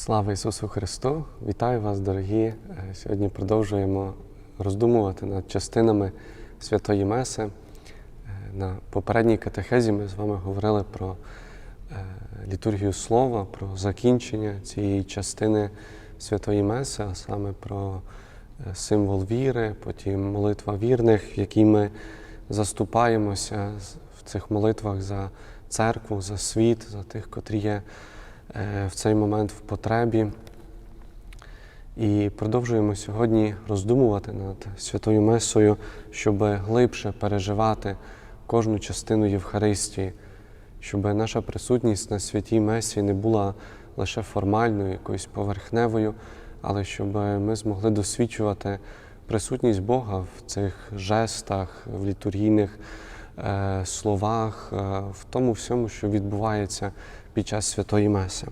Слава Ісусу Христу! Вітаю вас, дорогі! Е, Сьогодні продовжуємо роздумувати над частинами Святої Меси. Е, На попередній катехезі ми з вами говорили про е, літургію Слова, про закінчення цієї частини Святої Меси, а саме про символ віри, потім молитва вірних, в якій ми заступаємося в цих молитвах за церкву, за світ, за тих, котрі є в цей момент в потребі. І продовжуємо сьогодні роздумувати над Святою Месою, щоб глибше переживати кожну частину Євхаристії, щоб наша присутність на святій Месі не була лише формальною, якоюсь поверхневою, але щоб ми змогли досвідчувати присутність Бога в цих жестах, в літургійних е, словах, е, в тому всьому, що відбувається під час святої Меси.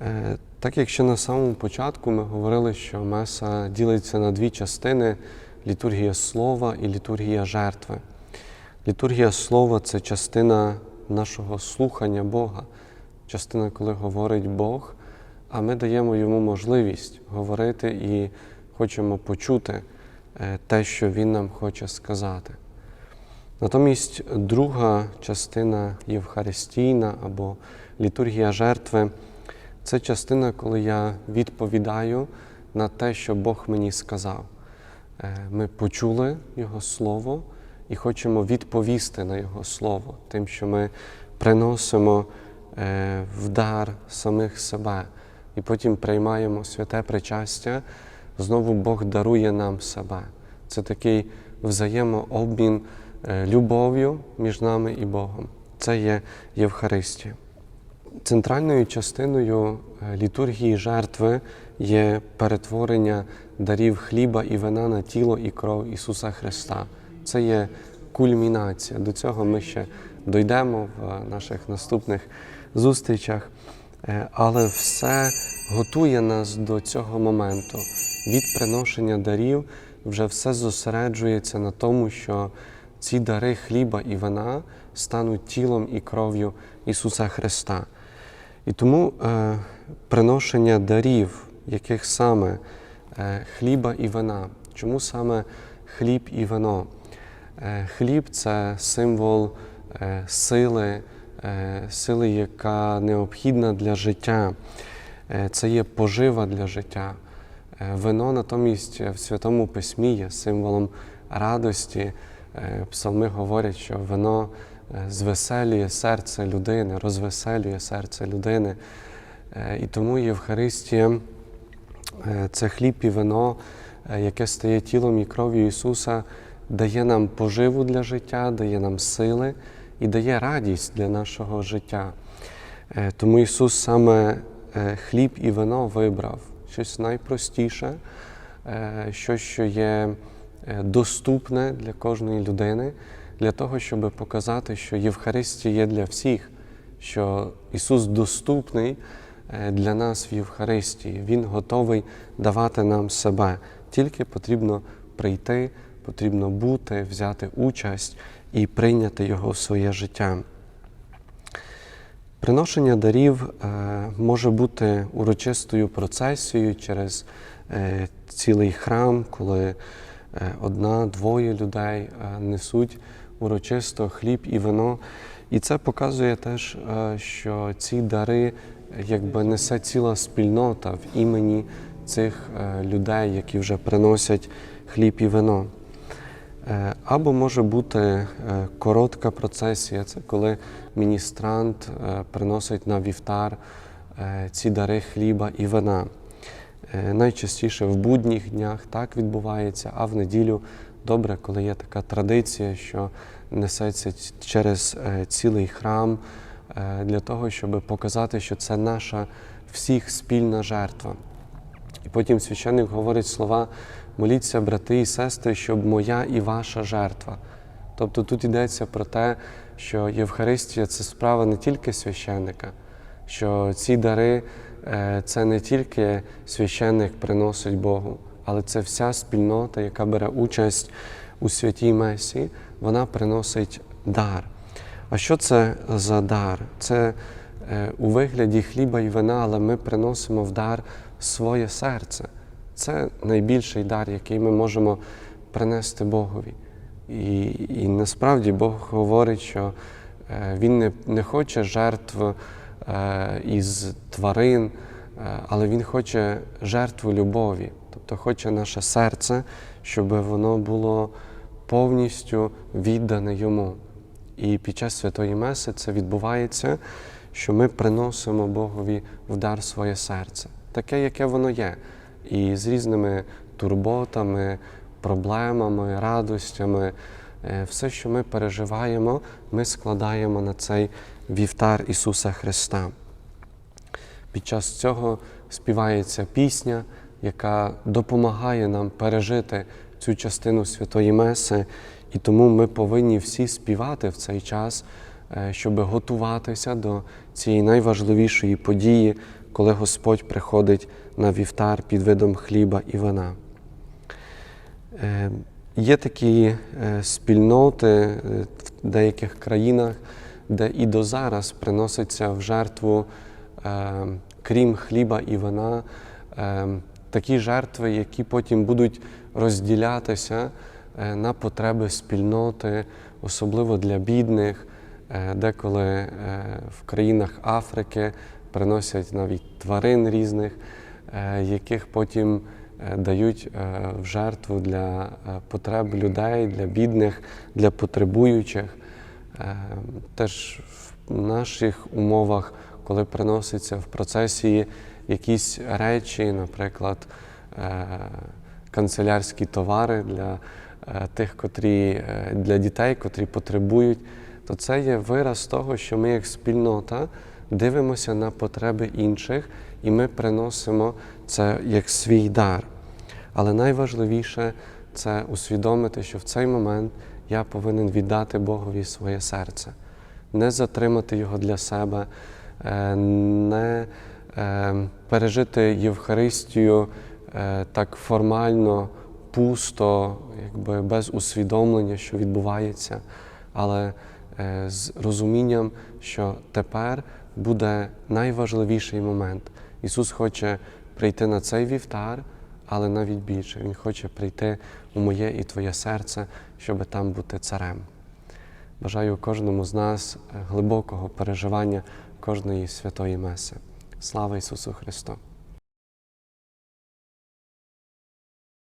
Е, Так як ще на самому початку ми говорили, що Меса ділиться на дві частини літургія слова і літургія жертви. Літургія слова це частина нашого слухання Бога, частина, коли говорить Бог, а ми даємо йому можливість говорити і хочемо почути е, те, що Він нам хоче сказати. Натомість друга частина Євхаристійна або літургія жертви це частина, коли я відповідаю на те, що Бог мені сказав. Е, Ми почули Його Слово і хочемо відповісти на Його Слово, тим, що ми приносимо е, в дар самих себе і потім приймаємо святе причастя, знову Бог дарує нам себе. Це такий взаємообмін любов'ю між нами і Богом. Це є Євхаристія. Центральною частиною е, літургії жертви є перетворення дарів хліба і вина на тіло і кров Ісуса Христа. Це є кульмінація. До цього ми ще дійдемо в наших наступних зустрічах. Е, Але все готує нас до цього моменту. Від приношення дарів вже все зосереджується на тому, що ці дари хліба і вина стануть тілом і кров'ю Ісуса Христа. І тому е, приношення дарів, яких саме е, хліба і вина. Чому саме хліб і вино? Е, хліб це символ е, сили, е, сили, яка необхідна для життя. Е, це є пожива для життя. Е, Вино натомість в Святому Письмі є символом радості. Е, Псалми говорять, що вино е, звеселює серце людини, розвеселює серце людини. Е, І тому Євхаристія це хліб і вино, яке стає тілом і кров'ю Ісуса, дає нам поживу для життя, дає нам сили і дає радість для нашого життя. Тому Ісус саме хліб і вино вибрав щось найпростіше, щось, що є доступне для кожної людини, для того, щоб показати, що Євхаристія є для всіх, що Ісус доступний е, для нас в Євхаристії. Він готовий давати нам себе. Тільки потрібно прийти, потрібно бути, взяти участь і прийняти Його в своє життя. Приношення дарів е, може бути урочистою процесією через е, цілий храм, коли е, одна-двоє людей е, несуть урочисто хліб і вино. І це показує теж, е, що ці дари е, якби несе ціла спільнота в імені цих е, людей, які вже приносять хліб і вино. Е, Або може бути е, коротка процесія, це коли міністрант е, приносить на вівтар е, ці дари хліба і вина. Е, Найчастіше в будніх днях так відбувається, а в неділю добре, коли є така традиція, що несеться через е, цілий храм е, для того, щоб показати, що це наша всіх спільна жертва. І потім священник говорить слова моліться, брати і сестри, щоб моя і ваша жертва. Тобто тут йдеться про те, що Євхаристія це справа не тільки священника, що ці дари це не тільки священник приносить Богу, але це вся спільнота, яка бере участь у святій Месі, вона приносить дар. А що це за дар? Це е, у вигляді хліба і вина, але ми приносимо в дар своє серце. Це найбільший дар, який ми можемо принести Богові. І, і насправді Бог говорить, що е, Він не, не хоче жертв е, із тварин, е, але Він хоче жертву любові, тобто хоче наше серце, щоб воно було повністю віддане йому. І під час святої Меси це відбувається, що ми приносимо Богові в дар своє серце, таке, яке воно є, і з різними турботами, проблемами, радостями. Е, Все, що ми переживаємо, ми складаємо на цей вівтар Ісуса Христа. Під час цього співається пісня, яка допомагає нам пережити цю частину Святої Меси, і тому ми повинні всі співати в цей час, е, щоб готуватися до цієї найважливішої події, коли Господь приходить на вівтар під видом хліба і вина. Е, Є такі е, спільноти в деяких країнах, де і до зараз приноситься в жертву, е, крім хліба і вина, е, такі жертви, які потім будуть розділятися е, на потреби спільноти, особливо для бідних, е, деколи е, в країнах Африки приносять навіть тварин різних, е, яких потім е, дають е, в жертву для потреб людей, для бідних, для потребуючих. Е, Теж в наших умовах, коли приносяться в процесії якісь речі, наприклад, е, канцелярські товари для е, тих, котрі е, для дітей, котрі потребують, то це є вираз того, що ми як спільнота дивимося на потреби інших, і ми приносимо це як свій дар. Але найважливіше це усвідомити, що в цей момент я повинен віддати Богові своє серце, не затримати його для себе, е, не е, пережити Євхаристію е, так формально, пусто, якби без усвідомлення, що відбувається, але з розумінням, що тепер буде найважливіший момент. Ісус хоче прийти на цей вівтар, але навіть більше. Він хоче прийти у моє і твоє серце, щоб там бути царем. Бажаю кожному з нас е, глибокого переживання кожної святої Меси. Слава Ісусу Христу!